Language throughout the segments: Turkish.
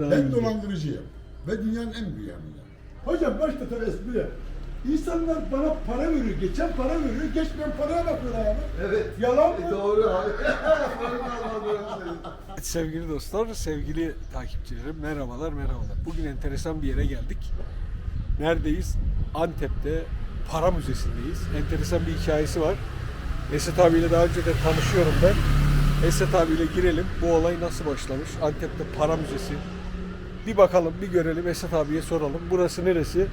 Ben dolandırıcıyım. Ve dünyanın en büyüğü hem de. Hocam başta tabii espri. İnsanlar bana para veriyor, geçen para veriyor, geçmeyen paraya bakıyorlar abi. Evet. Yalan mı? Doğru abi. Sevgili dostlar, sevgili takipçilerim merhabalar merhabalar. Bugün enteresan bir yere geldik. Neredeyiz? Antep'te para müzesindeyiz. Enteresan bir hikayesi var. Esat abiyle daha önce de tanışıyorum ben. Esat abiyle girelim. Bu olay nasıl başlamış? Antep'te para müzesi. Bir bakalım, bir görelim. Esat abiye soralım. Burası neresi?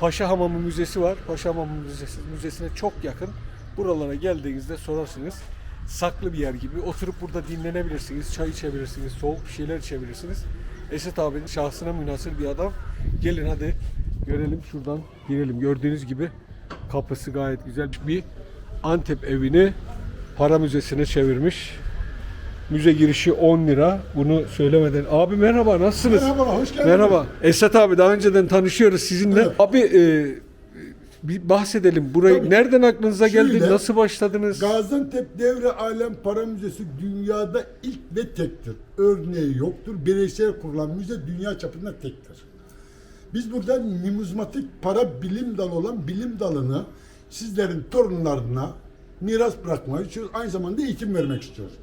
Paşa Hamamı Müzesi var. Paşa Hamamı Müzesi, Müzesi'ne çok yakın. Buralara geldiğinizde sorarsınız. Saklı bir yer gibi. Oturup burada dinlenebilirsiniz. Çay içebilirsiniz. Soğuk bir şeyler içebilirsiniz. Esat abinin şahsına münasır bir adam. Gelin hadi görelim şuradan girelim. Gördüğünüz gibi kapısı gayet güzel. Bir Antep evini para müzesine çevirmiş. Müze girişi 10 lira. Bunu söylemeden. Abi merhaba nasılsınız? Merhaba, hoş geldiniz. Merhaba. Esat abi daha önceden tanışıyoruz sizinle. Evet. Abi e, bir bahsedelim. Burayı Tabii. nereden aklınıza geldi? Şöyle, Nasıl başladınız? Gaziantep Devre Alem Para Müzesi dünyada ilk ve tektir. Örneği yoktur. Bireysel kurulan müze dünya çapında tektir. Biz burada numizmatik para bilim dalı olan bilim dalını sizlerin torunlarına miras bırakmayı istiyoruz. Aynı zamanda eğitim vermek istiyoruz.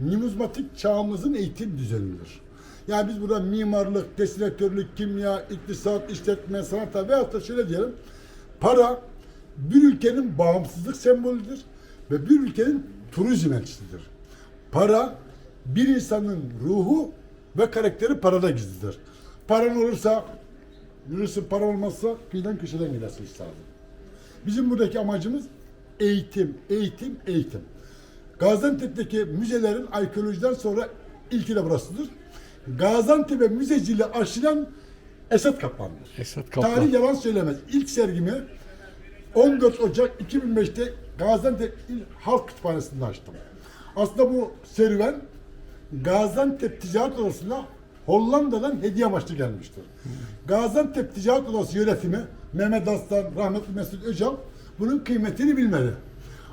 Numizmatik çağımızın eğitim düzenidir. Yani biz burada mimarlık, destilatörlük, kimya, iktisat, işletme, sanat veyahut da şöyle diyelim. Para bir ülkenin bağımsızlık sembolüdür ve bir ülkenin turizm elçisidir. Para bir insanın ruhu ve karakteri parada gizlidir. Paran olursa yürürsün, para olmazsa kıyıdan köşeden gidersin üstadım. Bizim buradaki amacımız eğitim, eğitim, eğitim. Gaziantep'teki müzelerin arkeolojiden sonra ilki de burasıdır. Gaziantep'e müzeciliği aşılan Esat Kaplan'dır. Esat Kaplan. Tarih yalan söylemez. İlk sergimi 14 Ocak 2005'te Gaziantep İl Halk Kütüphanesi'nde açtım. Aslında bu serüven Gaziantep Ticaret Odası'na Hollanda'dan hediye amaçlı gelmiştir. Gaziantep Ticaret Odası yönetimi Mehmet Aslan, rahmetli Mesut Öcal bunun kıymetini bilmedi.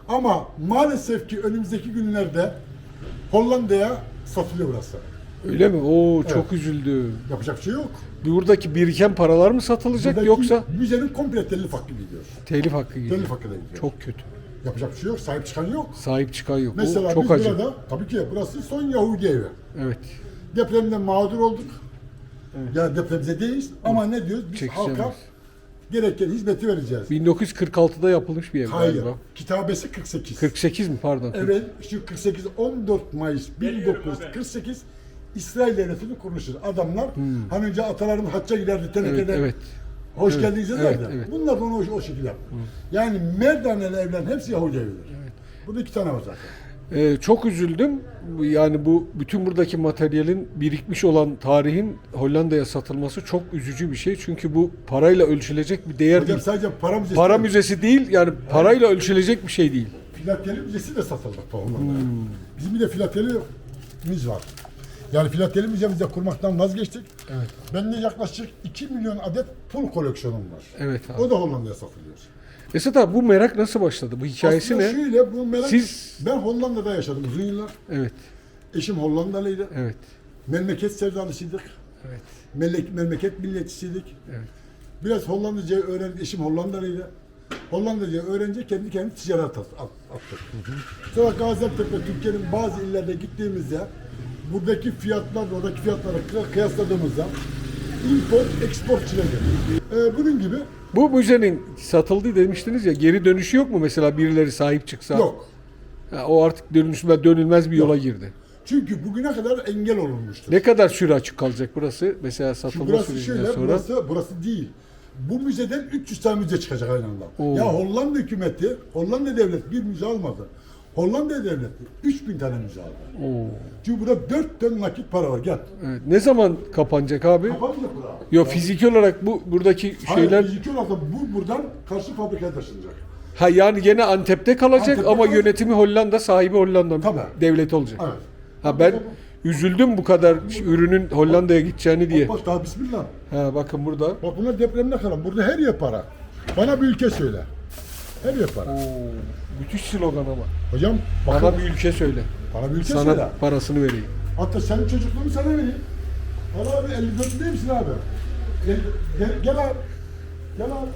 Ama maalesef ki önümüzdeki günlerde Hollanda'ya satılıyor burası. Öyle mi? Oo çok Evet. üzüldüm. Yapacak bir şey yok. Buradaki biriken paralar mı satılacak Buradaki yoksa müzenin komple telif hakkı gidiyor. telif hakkı gibi? Telif hakkı da gidiyor. Çok kötü. Yapacak bir şey yok. Sahip çıkan yok. Sahip çıkan yok. Mesela çok biz acı. burada, tabii ki burası son Yahudi evi. Evet. Depremde mağdur olduk. Ya depremzedeyiz ama ne diyoruz? Biz Çekişemiyoruz. halka gereken hizmeti vereceğiz. 1946'da yapılmış bir ev Hayır. galiba. Kitabesi 48. 48 mi pardon? Evet, şu 48 14 Mayıs 1948 İsrail devletinin kuruluşudur. Adamlar hani önce atalarımız hacca giderdi Evet, tenekede. evet. Hoş Evet, geldiniz evet, evet. Bunlar da onu o, o şekilde yaptı. Yani Merdaneli evlerin hepsi Yahudi evidir. Burada iki tane var zaten. Ee, çok üzüldüm. Bu- Yani bu bütün buradaki materyalin birikmiş olan tarihin Hollanda'ya satılması çok üzücü bir şey. Çünkü bu parayla ölçülecek bir değer Hocam değil. sadece para müzesi Para müzesi değil yani parayla ölçülecek bir şey değil. Filateli müzesi de satıldı Hollanda'da. Hmm. Bizim bir de filatelimiz var. Yani filateli müzemizi de kurmaktan vazgeçtik. Evet. Bende yaklaşık 2 milyon adet pul koleksiyonum var. Evet abi. O da Hollanda'ya satılıyor. Esat abi bu merak nasıl başladı? Bu hikayesi Aslında ne? şöyle bu merak... Siz- Ben Hollanda'da yaşadım uzun yıllar. Evet. Eşim Hollandalıydı. Evet. Memleket sevdalısıydık. Evet. Memlek, memleket milletçisiydik. Evet. Biraz Hollandacayı öğrendi. Eşim Hollandalıydı. Hollandacayı öğrenince kendi kendine ticaret at- at- attık. Sonra Gaziantep ve Türkiye'nin bazı illerde gittiğimizde buradaki fiyatlarla oradaki fiyatlara kıy- kıyasladığımızda import export çiledi. Ee, bunun gibi Bu müzenin satıldı demiştiniz ya geri dönüşü yok mu mesela birileri sahip çıksa? yok. Ha, o artık dönüşmez dönülmez bir yola girdi. Çünkü bugüne kadar engel olunmuştur. Ne kadar süre açık kalacak burası? Mesela Şimdi satılma burası sürecinden şöyle, sonra. burası, burası değil. Bu müzeden 300 tane müze çıkacak aynı anda. Oo. Ya Hollanda hükümeti, Hollanda devleti bir müze almadı. Hollanda devleti 3000 tane müze aldı. Oo. Çünkü burada 4 ton nakit para var. Gel. Evet. Ne zaman kapanacak abi? Kapanacak bura. Yok fiziki olarak bu buradaki Hayır, şeyler fiziki olarak da bu buradan karşı fabrikaya taşınacak. ha yani gene Antep'te kalacak Antep'te ama kalacak. yönetimi Hollanda, sahibi Hollanda Tabii. devleti olacak. Evet. Ha ben üzüldüm bu kadar ürünün Hollanda'ya gideceğini diye. Bak daha bismillah. Ha bakın burada. Bak bunlar depremde kalan. Burada her yer para. Bana bir ülke söyle. Her yer para. Oo, müthiş slogan ama. Hocam bakın. Bana bir ülke söyle. Bana bir ülke Sana söyle. parasını vereyim. Hatta senin çocukluğunu sana vereyim. Al abi 54 değil misin abi? Gel, gel, gel abi. Gel abi.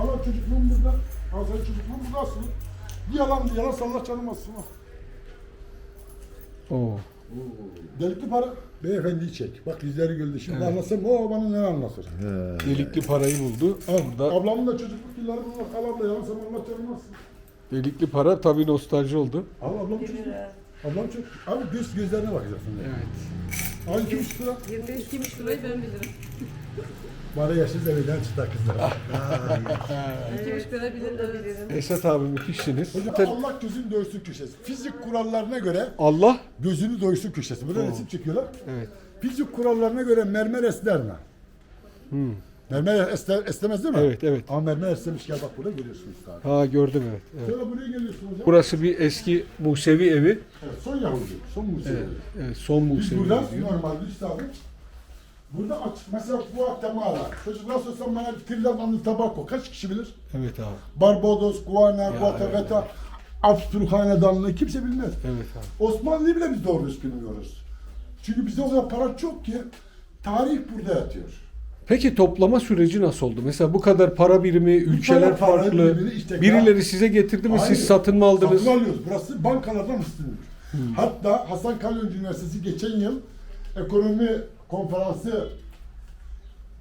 Al abi çocukluğum burada. Al sen çocukluğum burada aslında. Bir yalan bir yalan sallah canım aslında. Oo. Delikli para. Beyefendiyi çek. Bak yüzleri güldü. Şimdi anlatsam o bana ne anlatır? Delikli parayı buldu. Al, Burada ablamın da çocukluk yılları bunlar. Al abla yalan sana anlatacağım nasıl? delikli para tabii nostalji oldu. Al ablam çocuk. Ablam çocuk. Abi göz gözlerine bakacaksın. Evet. Al iki buçuk lira. 25 lirayı ben bilirim. Bana yaşlı evden çıta kızlar. 2,5 lira bilirim. Esat abi müthişsiniz. Hocam Zaten Allah gözünü doysun köşesi. Fizik kurallarına göre Allah gözünü doysun köşesi. Burada resim çekiyorlar. evet. Fizik kurallarına göre mermer esner mi? Mermer esner, esnemez değil mi? Evet evet. Ama mermer esnemiş gel bak burada görüyorsunuz abi. Ha gördüm evet. evet. Şöyle buraya geliyorsun hocam. Burası bir eski Musevi evi. Evet, son Yahudi, son Musevi. Evet, evet son Biz Musevi burada evi diyor. normalde işte abi. Burada aç, mesela Guatemala. Çocuk nasıl olsa bana and Tobago kaç kişi bilir? Evet abi. Barbados, Guyana, Ya, Guatemala, Absturk Hanedanlığı kimse bilmez. Evet abi. Osmanlı'yı bile biz doğru düz bilmiyoruz. Çünkü bizde o kadar para çok ki tarih burada yatıyor. Peki toplama süreci nasıl oldu? Mesela bu kadar para birimi, ülkeler para farklı. birimi işte- Birileri size getirdi mi? Hayır, Siz satın mı aldınız? Satın alıyoruz. Burası bankalardan üstündür. Hatta Hasan Kalyoncu Üniversitesi geçen yıl ekonomi konferansı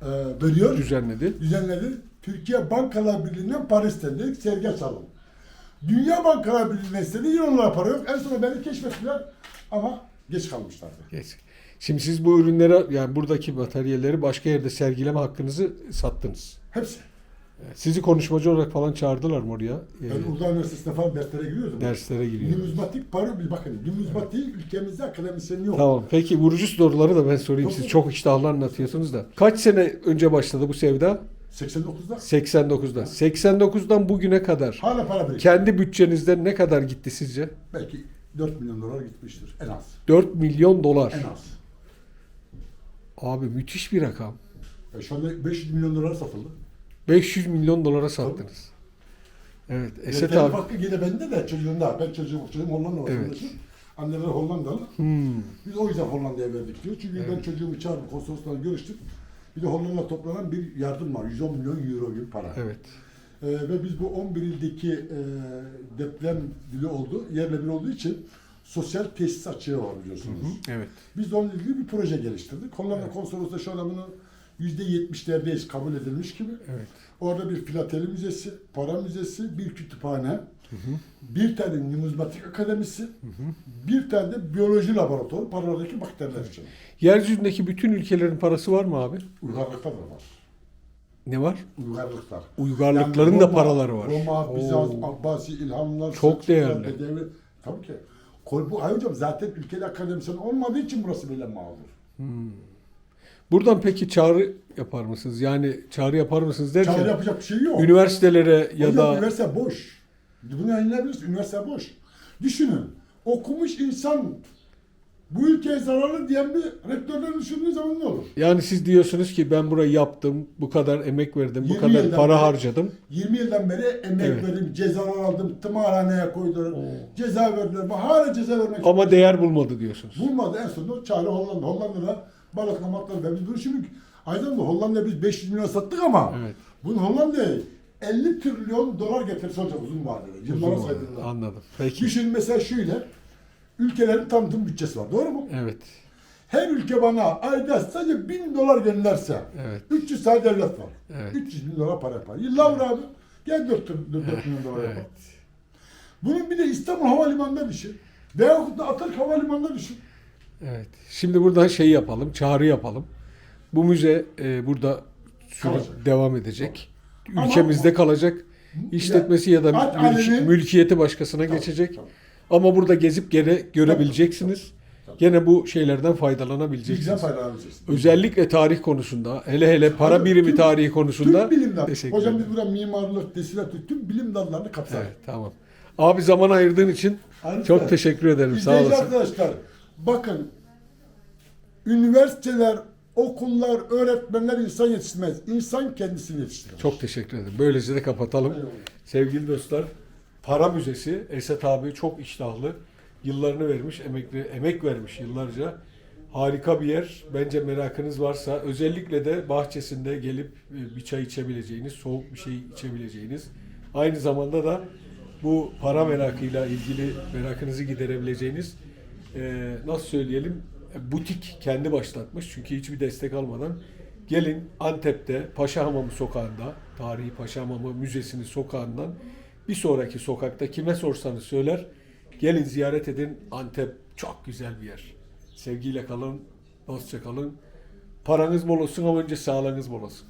e, veriyor. Düzenledi. düzenledi. Türkiye Bankalar Birliği'nden para istendi. Sergi açalım. Dünya Bankalar Birliği'nden istedi. Yine onlara para yok. En sonunda beni keşfettiler ama geç kalmışlardı. Geç. Şimdi siz bu ürünleri yani buradaki materyalleri başka yerde sergileme hakkınızı sattınız. Hepsi. Sizi konuşmacı olarak falan çağırdılar mı oraya? Ben Ee, Uludağ Üniversitesi'ne falan derslere giriyordum. derslere giriyor. Numizmatik para, bir bakın numizmatik ülkemizde akademisyen yok. Tamam. Peki vurucu soruları da ben sorayım. Siz çok iştahlı anlatıyorsunuz da. Kaç sene önce başladı bu sevda? 89'da 89'da. 89'dan bugüne kadar hala para birikiyor. kendi bütçenizden ne kadar gitti sizce? Belki 4 milyon dolar gitmiştir en az. 4 milyon dolar. En az. Abi müthiş bir rakam. E şu anda 500 milyon dolar satıldı. 500 milyon dolara sattınız. Evet. Esat Yeterli abi. farkı yine bende de çocuğunda. Ben çocuğum, çocuğum Hollanda vatandaşı. Anneleri Hollandalı. Hmm. Biz o yüzden Hollanda'ya verdik diyor. Çünkü ben çocuğumu çağırdım, konsoloslarla görüştük. Bir de Hollanda toplanan bir yardım var. 110 milyon euro gibi para. Evet. Ee, ve biz bu 11 ildeki e, deprem dili oldu, yerle bir olduğu için sosyal tesis açığı var biliyorsunuz. Evet. Biz de onunla ilgili bir proje geliştirdik. Hollanda konsolosluğu şu an bunu %70'lerdeyiz kabul edilmiş gibi. Evet. Orada bir filateli müzesi, para müzesi, bir kütüphane, bir tane numizmatik akademisi, bir tane de biyoloji laboratuvarı paralardaki bakteriler için. Yeryüzündeki bütün ülkelerin parası var mı abi? Uygarlıklar da var. Ne var? Uygarlıklar. Uygarlıkların Yani da Roma- paraları var. Roma, Bizans, Oo. Abbasi, İlhanlılar, Çok değerli. Bedevi. Tabii ki. Kol- Bu ay hocam zaten ülkeli akademisyen olmadığı için burası böyle mağdur. Buradan peki çağrı yapar mısınız? Yani çağrı yapar mısınız derken Çağrı yapacak bir şey yok. üniversitelere ya Hocam da üniversite boş. Bunu yayınlayabiliriz. Üniversite boş. Düşünün. Okumuş insan bu ülkeye zararlı diyen bir rektörden düşündüğü zaman ne olur? yani siz diyorsunuz ki ben burayı yaptım, bu kadar emek verdim, bu 20 kadar yıldan para beri- harcadım. 20 yıldan beri emek Evet. verdim, cezalar aldım, tımarhaneye koydular, ceza verdiler. Hala ceza vermek Ama değer bulmadı diyorsunuz. Bulmadı en sonunda çare Hollanda. Hollanda'da balık matlar ve biz bunu şimdi aydan da Hollanda'ya biz 500 milyon sattık ama Evet. bunu Hollanda'ya 50 trilyon dolar getirse olacak uzun vadede. Yıllara saydığında. Anladım. Peki. Düşün mesela şöyle. Ülkelerin tanıtım bütçesi var. Doğru mu? Evet. Her ülke bana ayda sadece 1000 dolar gönderse Evet. 300 tane devlet var. Evet. 300 bin dolar para yapar. Yıllar var abi. Gel 4, 4, milyon dolar yapar. Evet. Bunun bir de İstanbul Havalimanı'nda düşün. Veyahut da Atatürk Havalimanı'nda düşün. Evet. Şimdi buradan şey yapalım, çağrı yapalım. Bu müze e, burada süre Kalacak. devam edecek. Ama- Ülkemizde kalacak. İşletmesi ya da At mülk- mülkiyeti başkasına geçecek. Ama burada gezip gene görebileceksiniz. Gene bu şeylerden faydalanabileceksiniz. faydalanacaksın. Özellikle tarih konusunda, hele hele para birimi tüm- tarihi konusunda Tüm bilim dalları. teşekkür Hocam ederim. biz burada mimarlık, desilatür, tüm bilim dallarını kapsar. Evet, tamam. Abi zaman ayırdığın için Harika. çok teşekkür ederim. Sağ İzleyici olasın. arkadaşlar, bakın üniversiteler, okullar, öğretmenler insan yetiştirmez. İnsan kendisini yetiştirir. Çok teşekkür ederim. Böylece de kapatalım. Eyvallah. Sevgili dostlar, Para Müzesi Esat abi çok iştahlı. Yıllarını vermiş, emekli, emek vermiş yıllarca. Harika bir yer. Bence merakınız varsa özellikle de bahçesinde gelip e, bir çay içebileceğiniz, soğuk bir şey içebileceğiniz, aynı zamanda da bu para merakıyla ilgili merakınızı giderebileceğiniz e, nasıl söyleyelim e, butik kendi başlatmış. Çünkü hiçbir destek almadan gelin Antep'te Paşa Hamamı sokağında, tarihi Paşa Hamamı Müzesi'nin sokağından bir sonraki sokakta kime sorsanız söyler. Gelin ziyaret edin. Antep çok güzel bir yer. Sevgiyle kalın, dostça kalın. Paranız bol olsun ama önce sağlığınız bol olsun.